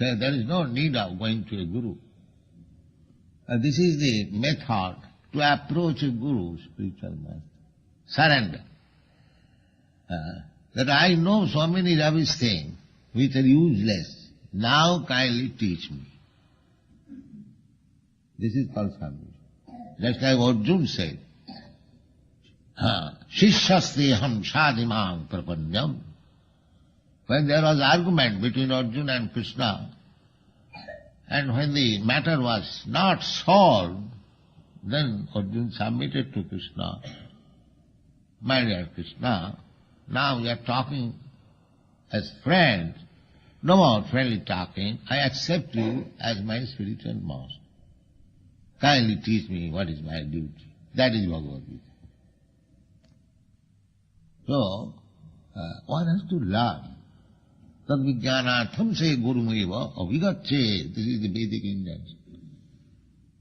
There is no need of going to a guru. Uh, this is the method to approach a guru, spiritual master. Surrender. Uh, that I know so many rubbish things which are useless. Now kindly teach me. This is called surrender. Just like Arjuna said, Shishyasteham shadimang prapanyam. When there was argument between Arjuna and Krishna, and when the matter was not solved, then Arjuna submitted to Krishna. My dear Krishna, now we are talking as friends. No more friendly talking. I accept you as my spiritual master. Kindly teach me what is my duty. That is Bhagavad Gita. So, uh, one has to learn. Tadvijnanatham se gurumeva avigatche. This is the Vedic Indians.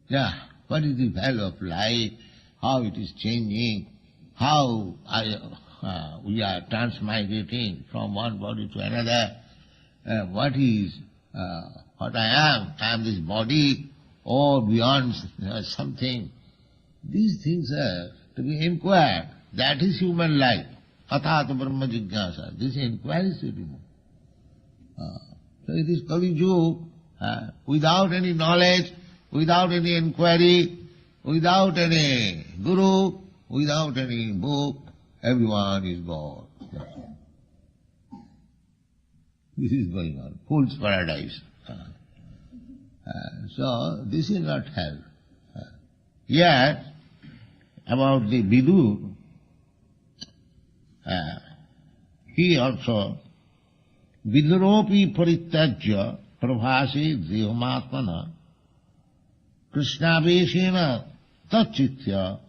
Yeah, what is the value of life? How it is changing? How I, uh, we are transmigrating from one body to another? Uh, what is, uh, what I am? I am this body or beyond uh, something. These things are to be inquired. That is human life. Athat Brahma Jignasa. This inquiry should be more. So it is Kali Yuga. Uh, without any knowledge, without any inquiry, without any guru, without any book, everyone is God. This is going on. Fool's paradise. Uh, uh, so this is not hell. Uh, yet, about the Vidur, uh, he also vidropi parityajya prabhase dehamatmana krishnaveshena tachitya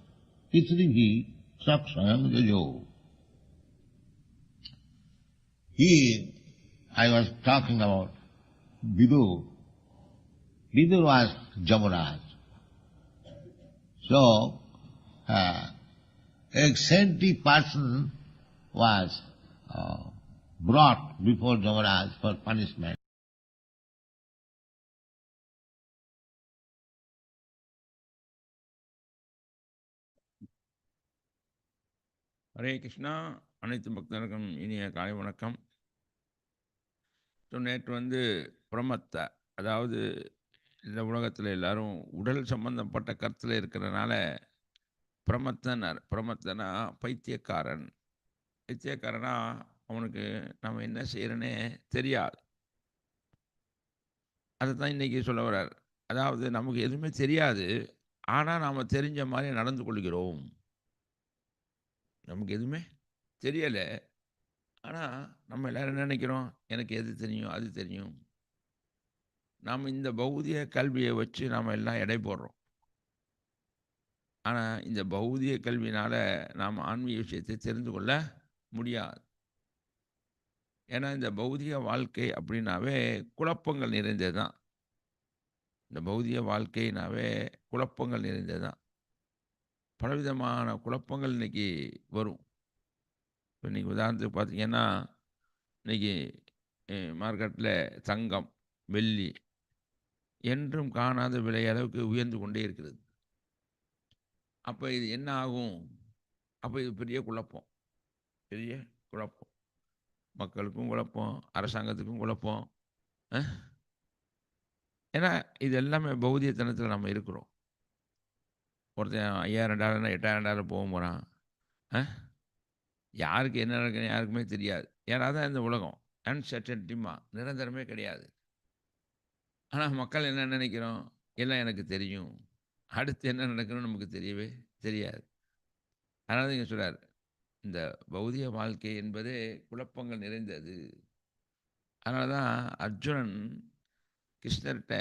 itrihi saksayam jajo. Here I was talking about Vidur. Vidur was Jamuraj. So, uh, a saintly person was uh, brought before Jamaraj for punishment. Hare Krishna அனைத்து பக்தர்களுக்கும் இனிய காலை வணக்கம் so நேற்று வந்து பிரமத்தை அதாவது இந்த உலகத்தில் எல்லாரும் உடல் சம்பந்தப்பட்ட கருத்தில் இருக்கிறனால பிரமத்தனர் பிரமத்தனா பைத்தியக்காரன் பைத்தியக்காரனா அவனுக்கு நம்ம என்ன செய்கிறோன்னே தெரியாது. அதை தான் இன்றைக்கி சொல்ல வர்றார். அதாவது நமக்கு எதுவுமே தெரியாது. ஆனால் நாம் தெரிஞ்ச மாதிரி நடந்து கொள்கிறோம். நமக்கு எதுவுமே தெரியலை. ஆனால் நம்ம எல்லோரும் என்ன நினைக்கிறோம்? எனக்கு எது தெரியும்? அது தெரியும். நாம் இந்த பௌதிக கல்வியை வச்சு நாம் எல்லாம் எடை போடுறோம். ஆனால் இந்த பௌதிக கல்வினால் நாம் ஆன்மீக விஷயத்தை தெரிந்து கொள்ள முடியாது. ஏன்னா இந்த பௌதிக வாழ்க்கை அப்படின்னாவே குழப்பங்கள் நிறைந்தது தான் இந்த பௌதிக வாழ்க்கைனாவே குழப்பங்கள் நிறைந்தது தான் பலவிதமான குழப்பங்கள் இன்றைக்கி வரும். இப்போ இன்றைக்கி உதாரணத்துக்கு பார்த்தீங்கன்னா இன்றைக்கி மார்க்கெட்டில் தங்கம் வெள்ளி என்றும் காணாத விலை அளவுக்கு உயர்ந்து கொண்டே இருக்கிறது. அப்போ இது என்ன ஆகும்? அப்போ இது பெரிய குழப்பம். பெரிய குழப்பம். மக்களுக்கும் குழப்பம் அரசாங்கத்துக்கும் குழப்பம் ஏன்னா இது எல்லாமே பௌதியத்தனத்தில் நம்ம இருக்கிறோம். ஒருத்தன் ஐயாயிரம் டாலர்னா எட்டாயிரம் டாலர் போக போகிறான் யாருக்கு என்ன நடக்குன்னு யாருக்குமே தெரியாது. ஏன்னா தான் இந்த உலகம். அன்சர்டன்டிமா நிரந்தரமே கிடையாது. ஆனால் மக்கள் என்ன நினைக்கிறோம்? எல்லாம் எனக்கு தெரியும். அடுத்து என்ன நடக்கணும்னு நமக்கு தெரியவே தெரியாது. அதனால தான் இங்கே சொல்கிறார் இந்த பௌதிக வாழ்க்கை என்பதே குழப்பங்கள் நிறைந்தது. அதனால தான் அர்ஜுனன் கிருஷ்ணர்கிட்ட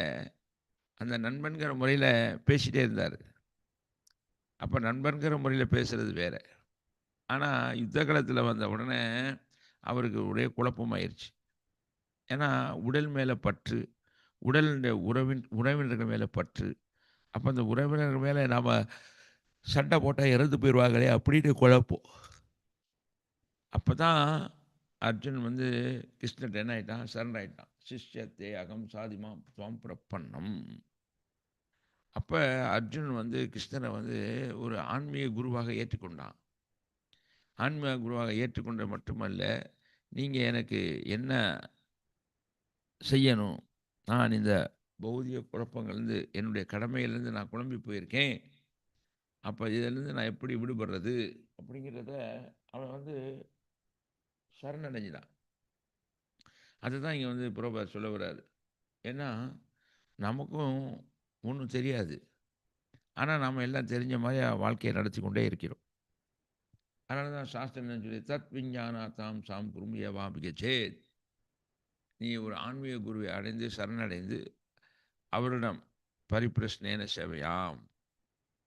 அந்த நண்பன்கிற முறையில் பேசிகிட்டே இருந்தார். அப்போ நண்பன்கிற முறையில் பேசுகிறது வேற. ஆனால் யுத்த காலத்தில் வந்த உடனே அவருக்கு ஒரே குழப்பமாயிருச்சு. ஏன்னா உடல் மேலே பற்று உடலுடைய உறவின் உறவினர்கள் மேலே பற்று. அப்போ அந்த உறவினர்கள் மேலே நாம் சண்டை போட்டால் இறந்து போயிடுவாங்களே அப்படின்னு குழப்பம். அப்போ தான் அர்ஜுன் வந்து கிருஷ்ணன் என்ன ஆயிட்டான்? சரண் ஆகிட்டான் சிஷ்யத்தே அகம் சாதிமா துவம் பிரப்பன்னம் அப்போ அர்ஜுன் வந்து கிருஷ்ணனை வந்து ஒரு ஆன்மீக குருவாக ஏற்றுக்கொண்டான். ஆன்மீக குருவாக ஏற்றுக்கொண்ட மட்டுமல்ல நீங்கள் எனக்கு என்ன செய்யணும்? நான் இந்த பௌதிக குழப்பங்கள்லேருந்து என்னுடைய கடமையிலேருந்து நான் குழம்பி போயிருக்கேன். அப்போ இதிலேருந்து நான் எப்படி விடுபடுறது? அப்படிங்கிறத அவன் வந்து சரணடைஞ்சிடான் அதுதான் இங்கே வந்து புரோபா சொல்ல வர்றாரு. ஏன்னா நமக்கும் ஒன்றும் தெரியாது. ஆனால் நாம் எல்லாம் தெரிஞ்ச மாதிரி வாழ்க்கையை நடத்தி கொண்டே இருக்கிறோம். அதனால தான் சாஸ்திரம் என்ன சொல்லி தத் விஞ்ஞானா தாம் சாம் குருமியவாபிக சேத். நீ ஒரு ஆன்மீக குருவை அடைந்து சரணடைந்து அவரிடம் பரிப்பிரஷ்னேன சேவையாம்.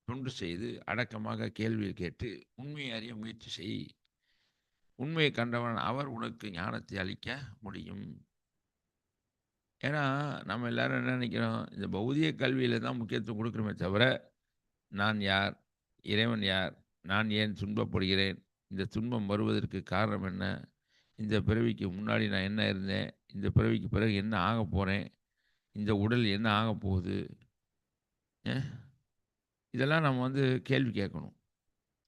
தொண்டு செய்து அடக்கமாக கேள்வியை கேட்டு உண்மையை அறிய முயற்சி செய். உண்மையை கண்டவன் அவர் உனக்கு ஞானத்தை அளிக்க முடியும். ஏன்னா நம்ம எல்லாரும் என்ன நினைக்கிறோம்? இந்த பௌதிக கல்வியில் தான் முக்கியத்துவம் கொடுக்குறோமே தவிர நான் யார்? இறைவன் யார்? நான் ஏன் துன்பப்படுகிறேன்? இந்த துன்பம் வருவதற்கு காரணம் என்ன? இந்த பிறவிக்கு முன்னாடி நான் என்ன இருந்தேன்? இந்த பிறவிக்கு பிறகு என்ன ஆக போகிறேன் இந்த உடல் என்ன ஆக போகுது? இதெல்லாம் நம்ம வந்து கேள்வி கேட்கணும்.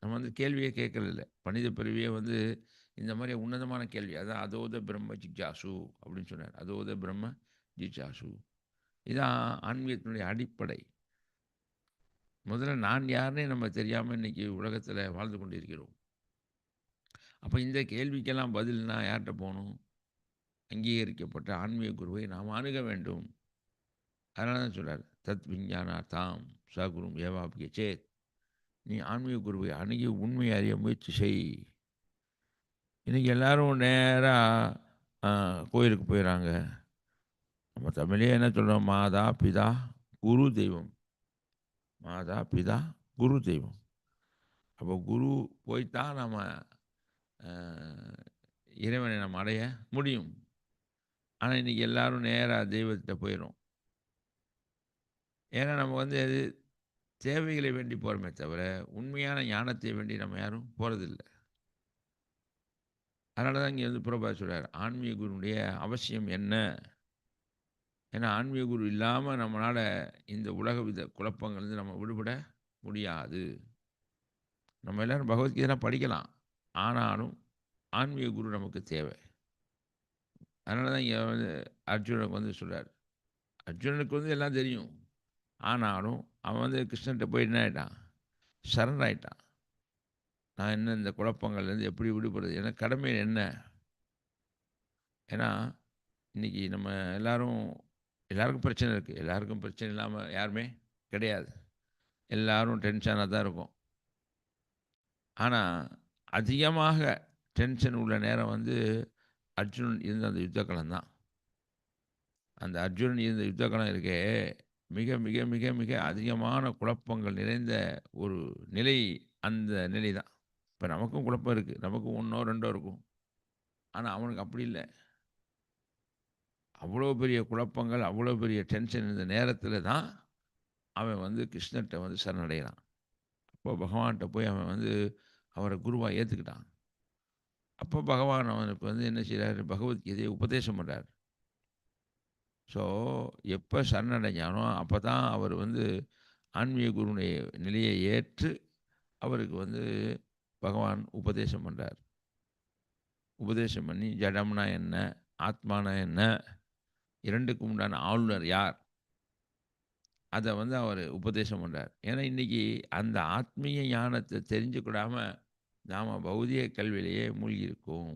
நம்ம வந்து கேள்வியே கேட்கறதில்ல. பண்டித பிறவியே வந்து இந்த மாதிரி உன்னதமான கேள்வி. அதான் அதோத பிரம்ம ஜிக்ஜாசு அப்படின்னு சொன்னார். அதோத பிரம்ம ஜிஜாசு இதான் ஆன்மீகத்தினுடைய அடிப்படை. முதல்ல நான் யாருன்னே நம்ம தெரியாமல் இன்றைக்கி உலகத்தில் வாழ்ந்து கொண்டிருக்கிறோம். அப்போ இந்த கேள்விக்கெல்லாம் பதில்னா யார்கிட்ட போகணும்? அங்கீகரிக்கப்பட்ட ஆன்மீக குருவை நாம் அணுக வேண்டும். அதனால தான் சொல்கிறார் தத் விஞ்ஞானா தாம் சகுரும் ஏவாபிய சேத் நீ ஆன்மீக குருவை அணுகி உண்மை அறிய முயற்சி செய். இன்றைக்கி எல்லோரும் நேராக கோயிலுக்கு போயிடறாங்க நம்ம தமிழே என்ன சொல்கிறோம் மாதா பிதா குரு தெய்வம். மாதா பிதா குரு தெய்வம். அப்போ குரு போய்த்தான் நம்ம இறைவனை நம்ம அடைய முடியும். ஆனால் இன்றைக்கி எல்லோரும் நேராக தெய்வத்தை போயிடும் ஏன்னா நம்ம வந்து தேவைகளை வேண்டி போகிறோமே தவிர உண்மையான ஞானத்தை வேண்டி நம்ம யாரும் போகிறதில்ல அதனால தான் இங்கே வந்து பிரபா சொல்கிறார் ஆன்மீக குருனுடைய அவசியம் என்ன? ஏன்னா ஆன்மீக குரு இல்லாமல் நம்மளால் இந்த உலக வித குழப்பங்கள்லேருந்து நம்ம விடுபட முடியாது. நம்ம எல்லோரும் பகவத்கீதைலாம் படிக்கலாம். ஆனாலும் ஆன்மீக குரு நமக்கு தேவை. அதனால தான் இங்கே வந்து அர்ஜுனுக்கு வந்து சொல்கிறார் அர்ஜுனனுக்கு வந்து எல்லாம் தெரியும். ஆனாலும் அவன் வந்து கிருஷ்ணன்கிட்ட போய் என்ன ஆகிட்டான் சரண் ஆகிட்டான் நான் என்ன இந்த குழப்பங்கள்லேருந்து எப்படி விடுபடுறது? ஏன்னா கடமை என்ன? ஏன்னா இன்றைக்கி நம்ம எல்லோரும் எல்லாருக்கும் பிரச்சனை இருக்குது எல்லாருக்கும் பிரச்சனை இல்லாமல் யாருமே கிடையாது. எல்லோரும் டென்ஷனாக தான் இருக்கும். ஆனால் அதிகமாக டென்ஷன் உள்ள நேரம் வந்து அர்ஜுனன் இருந்த அந்த யுத்தகலம் தான். அந்த அர்ஜுனன் இருந்த யுத்தகலம் இருக்கே மிக மிக மிக மிக அதிகமான குழப்பங்கள் நிறைந்த ஒரு நிலை அந்த நிலை தான். இப்போ நமக்கும் குழப்பம் இருக்குது நமக்கும் ஒன்றோ ரெண்டோ இருக்கும். ஆனால் அவனுக்கு அப்படி இல்லை. அவ்வளோ பெரிய குழப்பங்கள் அவ்வளோ பெரிய டென்ஷன் இந்த நேரத்தில் தான் அவன் வந்து கிருஷ்ணர்கிட்ட வந்து சரணடைகிறான். அப்போ பகவான்கிட்ட போய் அவன் வந்து அவரை குருவாக ஏற்றுக்கிட்டான் அப்போ பகவான் அவனுக்கு வந்து என்ன செய்கிறார் பகவத்கீதையை உபதேசம் பண்ணுறார் ஸோ எப்போ சரணடைஞ்சானோ அப்போ தான் அவர் வந்து ஆன்மீக குருனுடைய நிலையை ஏற்று அவருக்கு வந்து பகவான் உபதேசம் பண்ணுறார் உபதேசம் பண்ணி ஜடம்னா என்ன ஆத்மானா என்ன இரண்டுக்கும் உண்டான ஆளுநர் யார்? அதை வந்து அவர் உபதேசம் பண்ணுறார் ஏன்னா இன்றைக்கி அந்த ஆத்மீய ஞானத்தை தெரிஞ்சுக்கூடாமல் நாம் பௌதிக கல்வியிலேயே மூழ்கியிருக்கோம்.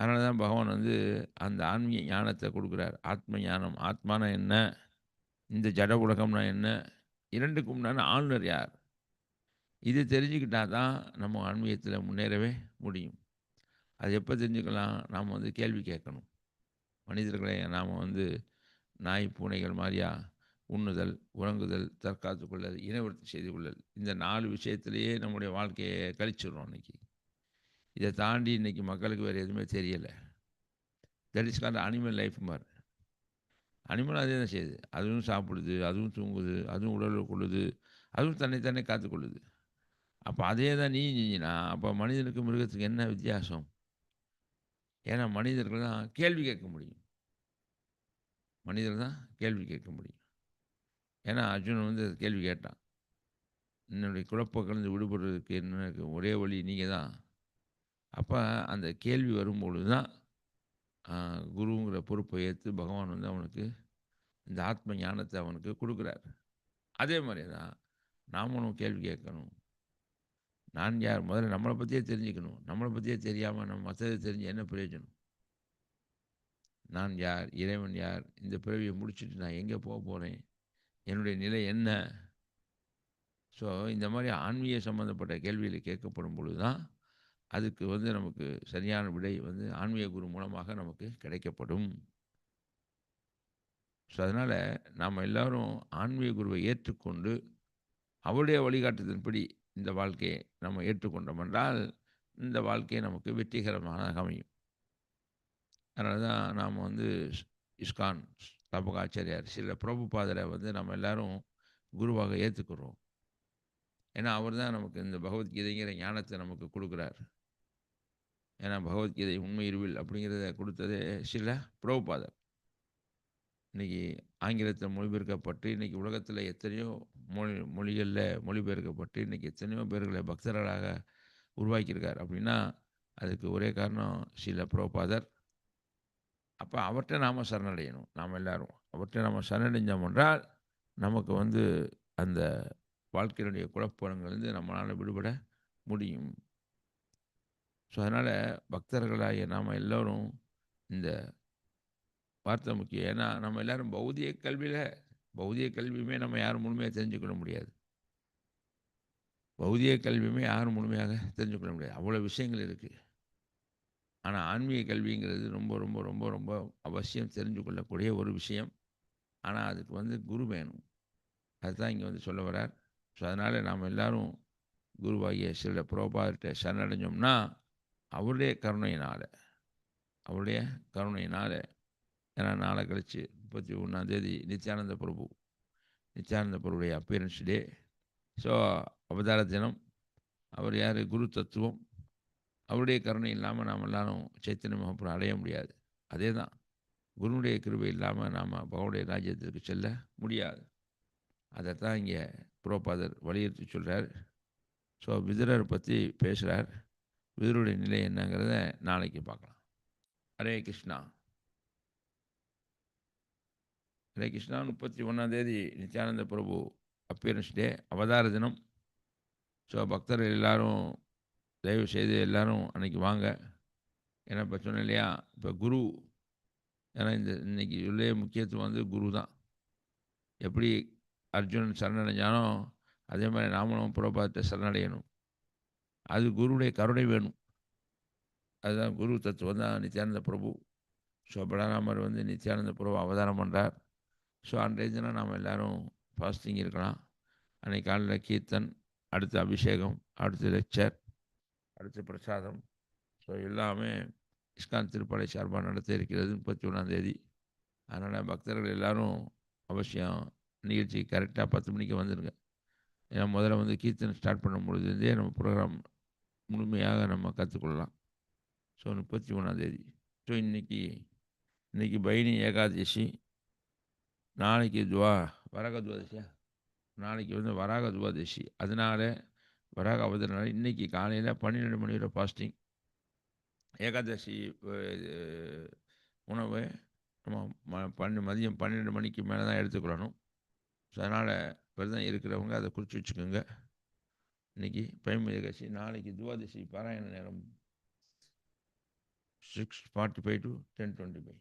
அதனால தான் பகவான் வந்து அந்த ஆன்மீக ஞானத்தை கொடுக்குறார். ஆத்ம ஞானம் ஆத்மானா என்ன? இந்த ஜட உலகம்னா என்ன? இரண்டுக்கும் உண்டான ஆளுநர் யார்? இது தெரிஞ்சுக்கிட்டா தான் நம்ம ஆன்மீகத்தில் முன்னேறவே முடியும். அது எப்போ தெரிஞ்சுக்கலாம்? நாம் வந்து கேள்வி கேட்கணும். மனிதர்களை நாம் வந்து நாய் பூனைகள் மாதிரியா உண்ணுதல் உறங்குதல் தற்காத்து கொள்ளல் இனவர்த்தி செய்து கொள்ளல் இந்த நாலு விஷயத்திலேயே நம்முடைய வாழ்க்கையை கழிச்சிடுறோம் அன்றைக்கி இதை தாண்டி இன்றைக்கி மக்களுக்கு வேறு எதுவுமே தெரியலை. That is called animal life மாதிரி அனிமல் அதே தான் செய்யுது. அதுவும் சாப்பிடுது அதுவும் தூங்குது அதுவும் உடலில் கொள்ளுது அதுவும் தன்னை காத்துக்கொள்ளுது அப்போ அதே தான் நீ செஞ்சினா அப்போ மனிதனுக்கு மிருகத்துக்கு என்ன வித்தியாசம்? ஏன்னா மனிதர்கள் தான் கேள்வி கேட்க முடியும். மனிதர் தான் கேள்வி கேட்க முடியும். ஏன்னா அர்ஜுனன் வந்து கேள்வி கேட்டான். என்னுடைய குழப்பக்கலந்து விடுபடுறதுக்கு என்ன ஒரே வழி நீங்கள் தான் அப்போ அந்த கேள்வி வரும்பொழுது தான் குருங்கிற பொறுப்பை ஏற்று பகவான் வந்து அவனுக்கு இந்த ஆத்ம ஞானத்தை அவனுக்கு கொடுக்குறார். அதே மாதிரி தான் நாமளும் கேள்வி கேட்கணும். நான் யார்? முதல்ல நம்மளை பற்றியே தெரிஞ்சுக்கணும். நம்மளை பற்றியே தெரியாமல் நம்ம மற்றதை தெரிஞ்சு என்ன பிரயோஜனம்? நான் யார்? இறைவன் யார்? இந்த பிறவியை முடிச்சுட்டு நான் எங்கே போக போகிறேன் என்னுடைய நிலை என்ன? ஸோ இந்த மாதிரி ஆன்மீக சம்மந்தப்பட்ட கேள்விகளை கேட்கப்படும் பொழுது தான் அதுக்கு வந்து நமக்கு சரியான விடை வந்து ஆன்மீக குரு மூலமாக நமக்கு கிடைக்கப்படும். ஸோ அதனால் நாம் எல்லோரும் ஆன்மீக குருவை ஏற்றுக்கொண்டு அவருடைய வழிகாட்டுதன்படி இந்த வாழ்க்கையை நம்ம ஏற்றுக்கொண்டோம் என்றால் இந்த வாழ்க்கையை நமக்கு வெற்றிகரமாக அமையும். அதனால தான் நாம் வந்து இஸ்கான் ஸ்தாபகாச்சாரியார் சில பிரபுபாதரை வந்து நம்ம எல்லாரும் குருவாக ஏற்றுக்கிறோம் ஏன்னா அவர் தான் நமக்கு இந்த பகவத்கீதைங்கிற ஞானத்தை நமக்கு கொடுக்குறார். ஏன்னா பகவத்கீதை உண்மை இருவில் அப்படிங்கிறத கொடுத்ததே சில புரோபாதர் இன்றைக்கி ஆங்கிலத்தில் மொழிபெயர்க்கப்பட்டு இன்றைக்கி உலகத்தில் எத்தனையோ மொழி மொழிகளில் மொழிபெயர்க்கப்பட்டு இன்றைக்கி எத்தனையோ பேர்களை பக்தர்களாக உருவாக்கியிருக்கார் அப்படின்னா அதுக்கு ஒரே காரணம் சில புரோபாதர் அப்போ அவர்கிட்ட நாம் சரணடையணும் நாம் எல்லாரும். அவர்கிட்ட நாம் சரணடைஞ்சோம் என்றால் நமக்கு வந்து அந்த வாழ்க்கையினுடைய குழப்பங்கள்லேருந்து நம்மளால் விடுபட முடியும். ஸோ அதனால் பக்தர்களாகிய நாம் எல்லோரும் இந்த வார்த்தை முக்கியம். ஏன்னா நம்ம எல்லோரும் பௌதிக கல்வியில் பௌதிக கல்வியுமே நம்ம யாரும் முழுமையாக தெரிஞ்சுக்கொள்ள முடியாது. பௌதிக கல்வியுமே யாரும் முழுமையாக தெரிஞ்சுக்கொள்ள முடியாது. அவ்வளோ விஷயங்கள் இருக்குது ஆனால் ஆன்மீக கல்விங்கிறது ரொம்ப ரொம்ப ரொம்ப ரொம்ப அவசியம் தெரிஞ்சு கொள்ளக்கூடிய ஒரு விஷயம். ஆனால் அதுக்கு வந்து குரு வேணும். அதுதான் இங்கே வந்து சொல்ல வரார் ஸோ அதனால் நாம் எல்லோரும் குருவாகிய சில புரோபாதிட்ட சரணடைஞ்சோம்னா அவருடைய கருணையினால் அவருடைய கருணையினால் ஏன்னா நாளை கழித்து முப்பத்தி ஒன்றாந்தேதி நித்யானந்த பிரபு நித்யானந்த பிரபுடைய அப்பியரன்ஸ் டே ஸோ அவதார தினம். அவர் யார்? குரு தத்துவம். அவருடைய கருணை இல்லாமல் நாம் எல்லாரும் சைத்தன்ய மகாபுரம் அடைய முடியாது. அதே தான் குருனுடைய கிருபை இல்லாமல் நாம் பகவனுடைய ராஜ்யத்திற்கு செல்ல முடியாது. அதைத்தான் இங்கே புரோபாதர் வலியுறுத்தி சொல்கிறார் ஸோ விதுரர் பற்றி பேசுகிறார் விதுருடைய நிலை என்னங்கிறத நாளைக்கு பார்க்கலாம். ஹரே கிருஷ்ணா. ஹரே கிருஷ்ணா முப்பத்தி ஒன்றாந்தேதி நித்யானந்த பிரபு அப்பியரன்ஸ் டே அவதார தினம். ஸோ பக்தர்கள் எல்லோரும் தயவு செய்து எல்லோரும் அன்றைக்கி வாங்க. ஏன்னா இப்போ சொன்னேன் இல்லையா இப்போ குரு ஏன்னா இந்த இன்றைக்கி உள்ளே முக்கியத்துவம் வந்து குரு தான். எப்படி அர்ஜுனன் சரணடைஞ்சானோ அதே மாதிரி நாமளும் புறப்பாதத்தை சரணடையணும். அது குருடைய கருணை வேணும். அதுதான் குரு தத்துவம் தான் நித்யானந்த பிரபு. ஸோ பலராமர் வந்து நித்யானந்த பிரபு அவதாரம் பண்ணுறார் ஸோ அன்றைய தினம் நாம் எல்லோரும் ஃபாஸ்டிங் இருக்கலாம். அன்றைக்கு காலையில் கீர்த்தன் அடுத்து அபிஷேகம் அடுத்து லெக்சர் அடுத்து பிரசாதம். ஸோ எல்லாமே இஸ்கான் திருப்பலை சார்பாக நடத்த இருக்கிறது முப்பத்தி ஒன்றாந்தேதி அதனால் பக்தர்கள் எல்லோரும் அவசியம் நிகழ்ச்சி கரெக்டாக பத்து மணிக்கு வந்துடுங்க ஏன்னா முதல்ல வந்து கீர்த்தனை ஸ்டார்ட் பண்ணும் பொழுதுலேருந்தே நம்ம ப்ரோக்ராம் முழுமையாக நம்ம கற்றுக்கொள்ளலாம். ஸோ முப்பத்தி ஒன்றாந்தேதி ஸோ இன்றைக்கி இன்றைக்கி பைனி ஏகாதசி. நாளைக்கு துவா வரக துவாதசியா நாளைக்கு வந்து வராக துவாதசி. அதனால் வராக அவதனால இன்றைக்கி காலையில் பன்னிரெண்டு மணி வரை ஃபாஸ்டிங் ஏகாதசி உணவை நம்ம ம பன்னெண்டு மதியம் பன்னெண்டு மணிக்கு மேலே தான் எடுத்துக்கொள்ளணும். ஸோ அதனால் விரதம் இருக்கிறவங்க அதை குறித்து வச்சுக்கோங்க. இன்னைக்கு பைம ஏகாதசி நாளைக்கு துவாதசி பாராயண நேரம் six forty five to ten twenty five